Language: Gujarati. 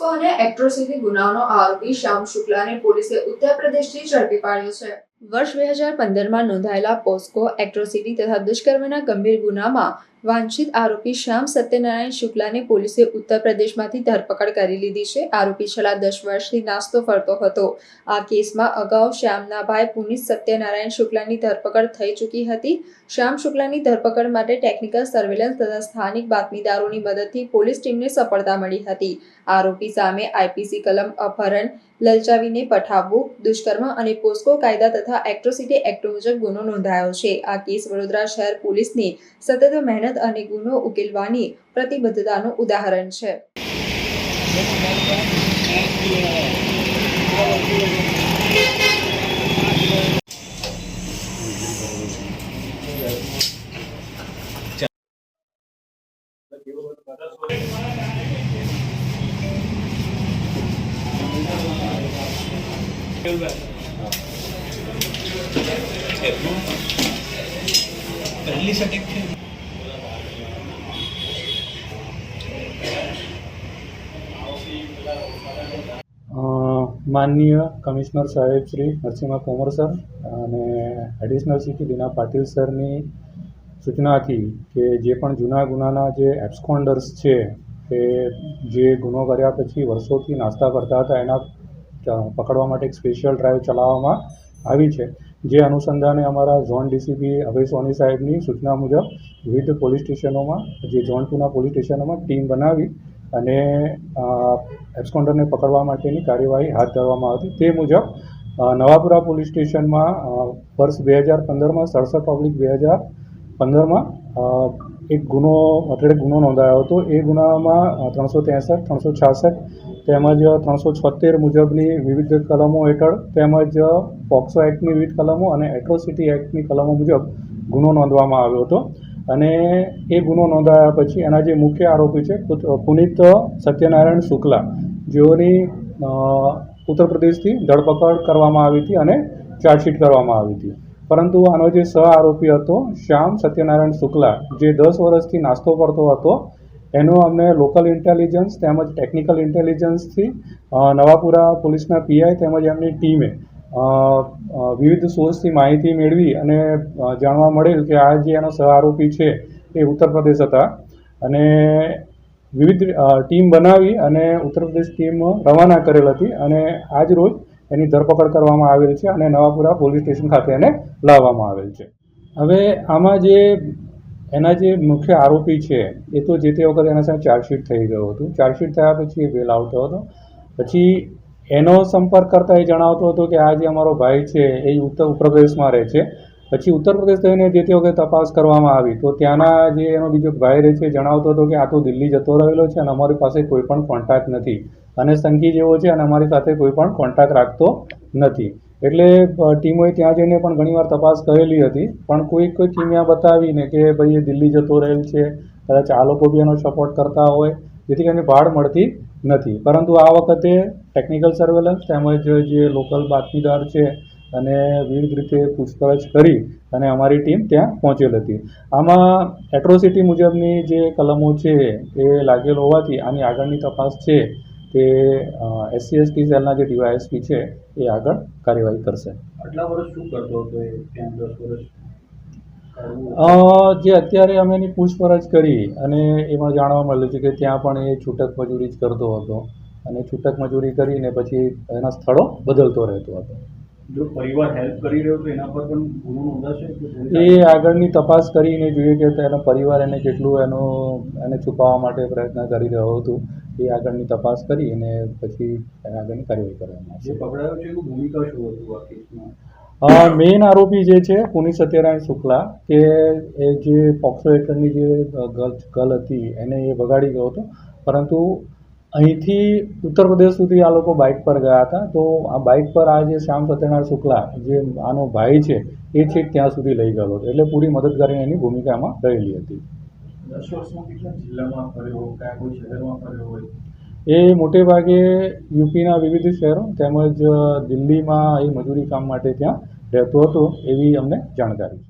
પોસ્કો અને એટ્રોસિટી ગુનાઓનો આરોપી શ્યામ શુક્લાને પોલીસે ઉત્તર પ્રદેશથી ઝડપી પાડ્યો છે. વર્ષ બે હજાર પંદરમાં નોંધાયેલા પોસ્કો એટ્રોસિટી તથા દુષ્કર્મના ગંભીર ગુનામાં વાંછિત આરોપી શ્યામ સત્યનારાયણ શુક્લાને પોલીસે ઉત્તર પ્રદેશમાંથી ધરપકડ કરી લીધી છે. આરોપી છેલ્લા દસ વર્ષથી નાસ્તો ફરતો હતો. આ કેસમાં અગાઉ શ્યામના ભાઈ પુનિત સત્યનારાયણ શુક્લાની ધરપકડ થઈ ચૂકી હતી. શ્યામ શુક્લાની ધરપકડ માટે ટેકનિકલ સર્વેલન્સ તથા સ્થાનિક બાતમીદારોની મદદથી પોલીસ ટીમને સફળતા મળી હતી. આરોપી સામે આઈપીસી કલમ અપહરણ, લલચાવીને પઠાવવું, દુષ્કર્મ અને પોસ્કો કાયદા તથા એક્ટ્રોસિટી એક્ટ મુજબ ગુનો નોંધાયો છે. આ કેસ વડોદરા શહેર પોલીસની સતત મહેનત અને ગુનો ઉકેલવાની પ્રતિબદ્ધતાનું ઉદાહરણ છે. પહેલી સેટિંગ છે. માનનીય કમિશનર સાહેબ શ્રી નરસિંહા કોમર સર અને એડિશનલ સીટી દીના પાટીલ સરની સૂચનાથી કે જે પણ જૂના ગુનાના જે એબ્સકોન્ડર્સ છે, કે જે ગુનો કર્યા પછી વર્ષોથી નાસ્તા કરતા હતા, એના પકડવા માટે એક સ્પેશિયલ ડ્રાઈવ ચલાવવામાં આવી છે. જે અનુસંધાને અમારા ઝોન ડીસીપી અભય સોની સાહેબની સૂચના મુજબ વિવિધ પોલીસ સ્ટેશનોમાં, જે ઝોન ટુના પોલીસ સ્ટેશનોમાં ટીમ બનાવી અને એબ્સકોન્ડરને પકડવા માટેની કાર્યવાહી હાથ ધરવામાં હતી તે મુજબ નવાપુરા પોલીસ સ્ટેશનમાં વર્ષ બે હજાર પંદરમાં સડસઠ પબ્લિક બે હજાર પંદરમાં એક ગુનો એટલે ગુનો નોંધાયો હતો. એ ગુનામાં ત્રણસો ત્રેસઠ, ત્રણસો છાસઠ તેમજ ત્રણસો છોતેર મુજબની વિવિધ કલમો હેઠળ તેમજ પોક્સો એક્ટની વિવિધ કલમો અને એટ્રોસિટી એક્ટની કલમો મુજબ ગુનો નોંધવામાં આવ્યો હતો. અને એ ગુનો નોંધાયા પછી એના જે મુખ્ય આરોપી છે પુનિત સત્યનારાયણ શુક્લા, જેઓની ઉત્તર પ્રદેશથી ધરપકડ કરવામાં આવી હતી અને ચાર્જશીટ કરવામાં આવી હતી. પરંતુ આનો જે સહ આરોપી હતો, શ્યામ સત્યનારાયણ શુક્લા, જે દસ વર્ષથી નાસ્તો કરતો હતો, એનો અમને લોકલ ઇન્ટેલિજન્સ તેમજ ટેકનિકલ ઇન્ટેલિજન્સથી નવાપુરા પોલીસના પીઆઈ તેમજ એમની ટીમે વિવિધ સોર્સથી માહિતી મેળવી અને જાણવા મળેલ કે આ જે એનો સહ આરોપી છે એ ઉત્તર પ્રદેશ હતા. અને વિવિધ ટીમ બનાવી અને ઉત્તર પ્રદેશ ટીમ રવાના કરેલ હતી અને આજ રોજ એની ધરપકડ કરવામાં આવેલ છે અને નવાપુરા પોલીસ સ્ટેશન ખાતે એને લાવવામાં આવેલ છે. હવે આમાં જે, એના જે મુખ્ય આરોપી છે, એ તો જે તે વખતે એના સામે ચાર્જશીટ થઈ ગયું હતું. ચાર્જશીટ થયા પછી એ બેલ આવતો હતો. પછી એનો સંપર્ક કરતા એ જણાવતો હતો કે આ જે અમારો ભાઈ છે, એ ઉત્તર પ્રદેશમાં રહે છે. પછી ઉત્તર પ્રદેશ થઈને જે તે વખતે તપાસ કરવામાં આવી. તો ત્યાંના જે એનો બીજો ભાઈ રહે છે જણાવતો હતો કે આ તો દિલ્હી જતો રહેલો છે અને અમારી પાસે કોઈ પણ કોન્ટેક્ટ નથી. અને સંઘી જેવો છે અને અમારી સાથે કોઈ પણ કોન્ટેક્ટ રાખતો નથી. એટલે ટીમોએ ત્યાં જઈને પણ ઘણીવાર તપાસ કરેલી હતી. પણ કોઈ કોઈ કિમિયા બતાવીને કે ભાઈ, એ દિલ્હી જતો રહેલ છે. કદાચ આ લોકો બી એનો સપોર્ટ કરતા હોય. જેથી કરીને ભાડ મળતી નથી. પરંતુ આ વખતે ટેકનિકલ સર્વેલન્સ તેમજ જે લોકલ બાતમીદાર છે અને વિવિધ રીતે પૂછપરછ કરી અને અમારી ટીમ ત્યાં પહોંચેલ હતી. આમાં એટ્રોસિટી મુજબની જે કલમો છે એ લાગેલ હોવાથી આની આગળની તપાસ છે તે એસસી એસટી સેલના જે ડીવાયએસપી છે એ આગળ કાર્યવાહી કરશે. આટલા વર્ષ શું કરતો હતો એ? દસ વર્ષ? જે અત્યારે અમે એની પૂછપરછ કરી અને એમાં જાણવા મળ્યું છે કે ત્યાં પણ એ છૂટક મજૂરી જ કરતો હતો. અને છૂટક મજૂરી કરીને પછી એના સ્થળો બદલતો રહેતો હતો. જો પરિવાર હેલ્પ કરી રહ્યો તો એના પર પણ ગુનો નોંધાશે એ આગળની તપાસ કરીને જોઈએ કે તેનો પરિવાર એને કેટલું એનો એને છુપાવવા માટે પ્રયત્ન કરી રહ્યો હતો એ આગળની તપાસ કરી અને પછી એને આગળની કાર્યવાહી કરવામાં આવશે. પકડાયો છે એનું ભૂમિકા શું હતું આ કેસમાં? મેઇન આરોપી જે છે પુનિત સત્યનારાયણ શુક્લા કે એ જે પોક્સો હેઠળની જે ગર્લ ગર્લ હતી એને એ બગાડી ગયો હતો. પરંતુ અહીંથી ઉત્તર પ્રદેશ સુધી આ લોકો બાઇક પર ગયા હતા. તો આ બાઇક પર આ જે શ્યામ સત્યનારાયણ શુક્લા જે આનો ભાઈ છે એ છેક ત્યાં સુધી લઈ ગયો હતો. એટલે પૂરી મદદગારીની એની ભૂમિકા એમાં રહેલી હતી. એ મોટે ભાગે યુપીના વિવિધ શહેરો તેમજ દિલ્હીમાં એ મજૂરી કામ માટે ત્યાં રહેતો હતો એવી અમને જાણકારી છે.